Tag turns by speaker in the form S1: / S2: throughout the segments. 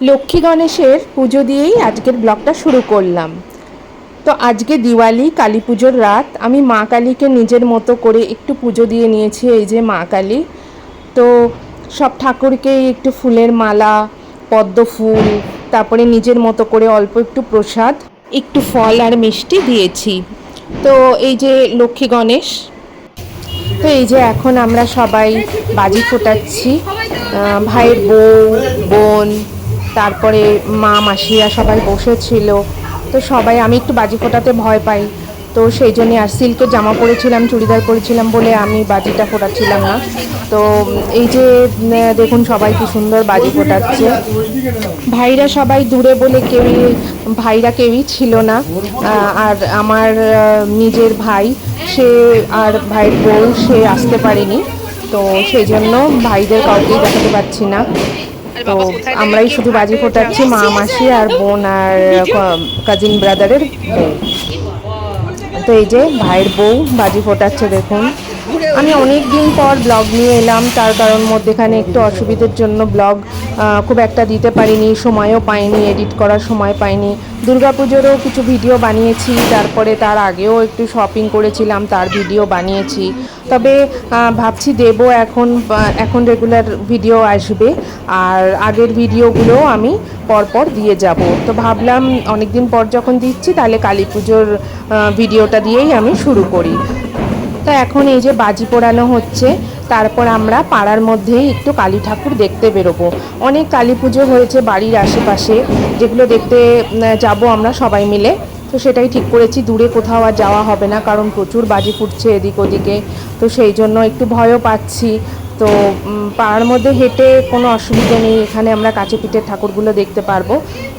S1: লক্ষ্মী গণেশের পুজো দিয়েই আজকের ব্লগটা শুরু করলাম। তো আজকে দিওয়ালি, কালী পুজোর রাত, আমি মা কালীকে নিজের মতো করে একটু পুজো দিয়ে নিয়েছি, এই যে মা কালী। তো সব ঠাকুরকেই একটু ফুলের মালা, পদ্ম ফুল, তারপরে নিজের মতো করে অল্প একটু প্রসাদ, একটু ফল আর মিষ্টি দিয়েছি। তো এই যে লক্ষ্মী গণেশ, তো এই যে এখন আমরা সবাই বাজি ফোটাচ্ছি ভাইয়ের বউ, বোন তারপরে মা, মাসিরা সবাই বসেছিল। তো সবাই, আমি একটু বাজি ফোটাতে ভয় পাই। তো সেই জন্যে আর সিল্কের জামা পরেছিলাম, চুড়িদার পরেছিলাম বলে আমি বাজিটা ফোটাচ্ছিলাম না। তো এই যে দেখুন সবাই কি সুন্দর বাজি ফোটাচ্ছে। ভাইরা সবাই দূরে বলে কেউই, ভাইরা কেউই ছিল না। আর আমার নিজের ভাই, সে আর ভাইয়ের বউ, সে আসতে পারেনি। তো সেই জন্য ভাইদের কাউকেই দেখাতে পাচ্ছি না। তো আমরাই শুধু বাজি ফোটাচ্ছি, মা, মাসি আর বোন আর কাজিন ব্রাদারের বউ। তো এই যে ভাইয়ের বউ বাজি ফোটাচ্ছে, দেখুন। আমি অনেক দিন পর ব্লগ নিয়ে এলাম, তার কারণ মধ্যেখানে একটু অসুবিধের জন্য ব্লগ খুব একটা দিতে পারিনি, সময়ও পাইনি এডিট করার সময় পাইনি। দুর্গাপুজোরও কিছু ভিডিও বানিয়েছি, তারপরে তার আগেও একটু শপিং করেছিলাম, তার ভিডিও বানিয়েছি। তবে ভাবছি দেব এখন এখন রেগুলার ভিডিও আসবে, আর আগের ভিডিওগুলো আমি পরপর দিয়ে যাব। তো ভাবলাম অনেক দিন পর যখন দিচ্ছি, তাহলে কালী পুজোর ভিডিওটা দিয়েই আমি শুরু করি। তো এখন এই যে বাজি পোড়ানো হচ্ছে তারপর আমরা পাড়ার মধ্যেই একটু কালী ঠাকুর দেখতে বেরোবো। অনেক কালী পুজো হয়েছে বাড়ির আশেপাশে, যেগুলো দেখতে যাব আমরা সবাই মিলে। তো সেটাই ঠিক করেছি, দূরে কোথাও আর যাওয়া হবে না, কারণ প্রচুর বাজি ফুটছে এদিক ওদিকে। তো সেই জন্য একটু ভয়ও পাচ্ছি। তো পাড়ার মধ্যে হেঁটে কোনো অসুবিধা নেই, এখানে আমরা কাছে পিঠের ঠাকুরগুলো দেখতে পারব।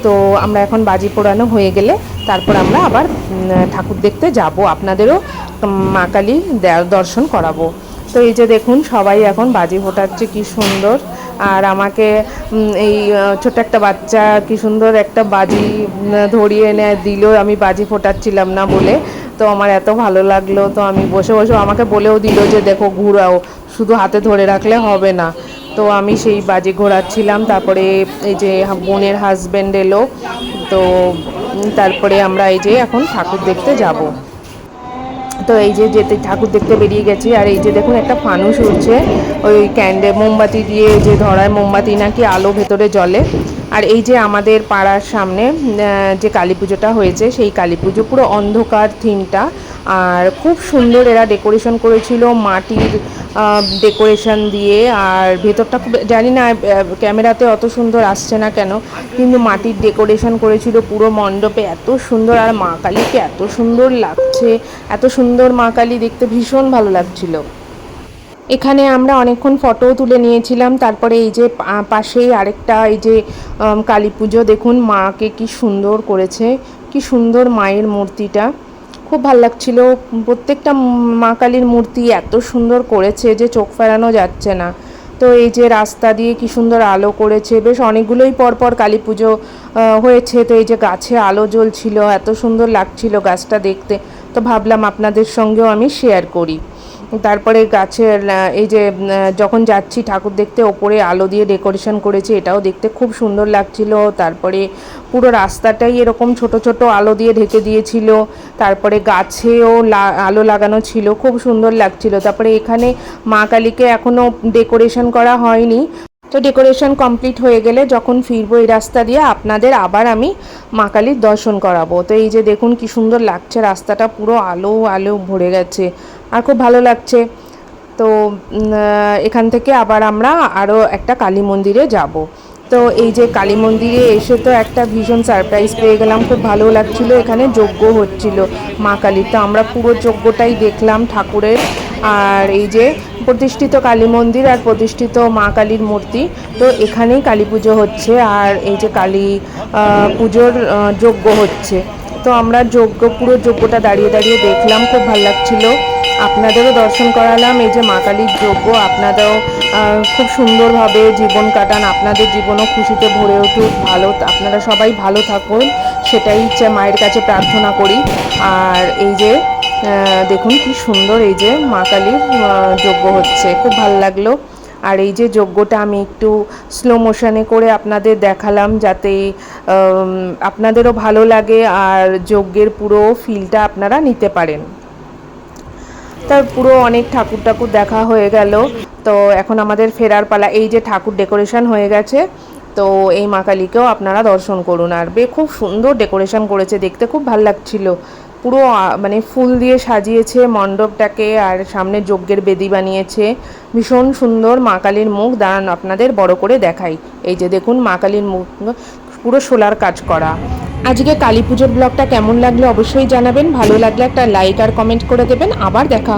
S1: তো আমরা এখন বাজি পোড়ানো হয়ে গেলে তারপর আমরা আবার ঠাকুর দেখতে যাব। আপনাদেরও মা কালী দর্শন করাবো। তো এই যে দেখুন, সবাই এখন বাজি ফোটাচ্ছে, কি সুন্দর। আর আমাকে এই ছোট্ট একটা বাচ্চা, কি সুন্দর একটা বাজি ধরিয়ে এনে দিল, আমি বাজি ফোটাচ্ছিলাম না বলে। তো আমার এত ভালো লাগল, তো আমি বসে বসে আমাকে বলেও দিল যে, দেখো, ঘুরাও, শুধু হাতে ধরে রাখলে হবে না। তো আমি সেই বাজি ঘোরাচ্ছিলাম, তারপরে এই যে বোনের হাজব্যান্ড এলো, তো তারপরে আমরা এই যে এখন ঠাকুর দেখতে যাব। তো এই যে যেতে ঠাকুর দেখতে বেরিয়ে গেছি, আর এই যে দেখুন একটা ফানুস উঠছে ওই ক্যান্ডে, মোমবাতি দিয়ে যে ধরায় মোমবাতি নাকি আলো ভেতরে জলে আর এই যে আমাদের পাড়ার সামনে যে কালী পুজোটা হয়েছে, সেই কালী পুজো পুরো অন্ধকার থিমটা আর খুব সুন্দর এরা ডেকোরেশন করেছিল, মাটির ডেকোরেশন দিয়ে, আর ভেতরটা খুব, জানি না ক্যামেরাতে অত সুন্দর আসছে না কেন, কিন্তু মাটির ডেকোরেশন করেছিল পুরো মণ্ডপে, এত সুন্দর, আর মা কালীকে এত সুন্দর লাগছে, এত সুন্দর মা কালী দেখতে ভীষণ ভালো লাগছিল। এখানে আমরা অনেকক্ষণ ফটোও তুলে নিয়েছিলাম, তারপরে এই যে পাশেই আরেকটা, এই যে কালী পুজো, দেখুন, মাকে কি সুন্দর করেছে, কি সুন্দর মায়ের মূর্তিটা। খুব ভালো লাগছিল। প্রত্যেকটা মা কালীর মূর্তি এত সুন্দর করেছে যে চোখ ফেরানো যাচ্ছে না। তো এই যে রাস্তা দিয়ে কি সুন্দর আলো করেছে, বেশ অনেকগুলোই পরপর কালী পুজো হয়েছে। তো এই যে গাছে আলো জ্বলছিল, এত সুন্দর লাগছিল গাছটা দেখতে। তো ভাবলাম আপনাদের সঙ্গেও আমি শেয়ার করি। তারপরে গাছের এই যে যখন যাচ্ছি ঠাকুর দেখতে, ওপরে আলো দিয়ে ডেকোরেশন করেছে, এটাও দেখতে খুব সুন্দর লাগছিল। তারপরে পুরো রাস্তাটাই এরকম ছোট ছোট আলো দিয়ে ঢেকে দিয়েছিল। তারপরে গাছেও আলো লাগানো ছিল, খুব সুন্দর লাগছিল। তারপরে এখানে মা কালীকে এখনও ডেকোরেশন করা হয়নি। তো ডেকোরেশন কমপ্লিট হয়ে গেলে যখন ফিরবো এই রাস্তা দিয়ে, আপনাদের আবার আমি মা কালীর দর্শন করাবো। তো এই যে দেখুন কি সুন্দর লাগছে, রাস্তাটা পুরো আলো আলো ভরে গেছে। আর খুব ভালো লাগছে। তো এখান থেকে আবার আমরা আরও একটা কালী মন্দিরে যাব। তো, এই যে কালী মন্দিরে এসে তো একটা ভীষণ সারপ্রাইজ পেয়ে গেলাম। খুব ভালো লাগছিল, এখানে যজ্ঞ হচ্ছিল মা কালীর। তো আমরা পুরো যজ্ঞটাই দেখলাম ঠাকুরের। আর এই যে প্রতিষ্ঠিত কালী মন্দির আর প্রতিষ্ঠিত মা কালীর মূর্তি, তো এখানেই কালী পুজো হচ্ছে। আর এই যে কালী পুজোর যজ্ঞ হচ্ছে। তো আমরা যজ্ঞ, পুরো যজ্ঞটা দাঁড়িয়ে দাঁড়িয়ে দেখলাম, খুব ভালো লাগছিল। আপনাদেরও দর্শন করালাম, এই যে মা কালীর যজ্ঞ, আপনারাও খুব সুন্দরভাবে জীবন কাটান, আপনাদের জীবনও খুশিতে ভরে উঠুক, ভালো, আপনারা সবাই ভালো থাকুন, সেটাই মায়ের কাছে প্রার্থনা করি। আর এই যে দেখুন কি সুন্দর এই যে মা কালীর যজ্ঞ হচ্ছে, খুব ভালো লাগল। আর এই যে যজ্ঞটা আমি একটু স্লো মোশনে করে আপনাদের দেখালাম যাতে আপনাদেরও ভালো লাগে আর যজ্ঞের পুরো ফিলটা আপনারা নিতে পারেন। তার পুরো অনেক ঠাকুর ঠাকুর দেখা হয়ে গেল। তো এখন আমাদের ফেরার পালা, এই যে ঠাকুর ডেকোরেশন হয়ে গেছে, তো এই মা কালীকেও আপনারা দর্শন করুন। আর বে, খুব সুন্দর ডেকোরেশন করেছে, দেখতে খুব ভালো লাগছিল। পুরো মানে ফুল দিয়ে সাজিয়েছে মণ্ডপটাকে আর সামনে যজ্ঞের বেদি বানিয়েছে। ভীষণ সুন্দর মা কালীর মুখ। দাঁড়ান, আপনাদের বড় করে দেখাই। এই যে দেখুন মা কালীর মুখ, পুরো সোলার কাজ করা। আজকে কালী পুজোর ব্লগটা কেমন লাগল অবশ্যই জানাবেন। ভালো লাগলে একটা লাইক আর কমেন্ট করে দেবেন। আবার দেখা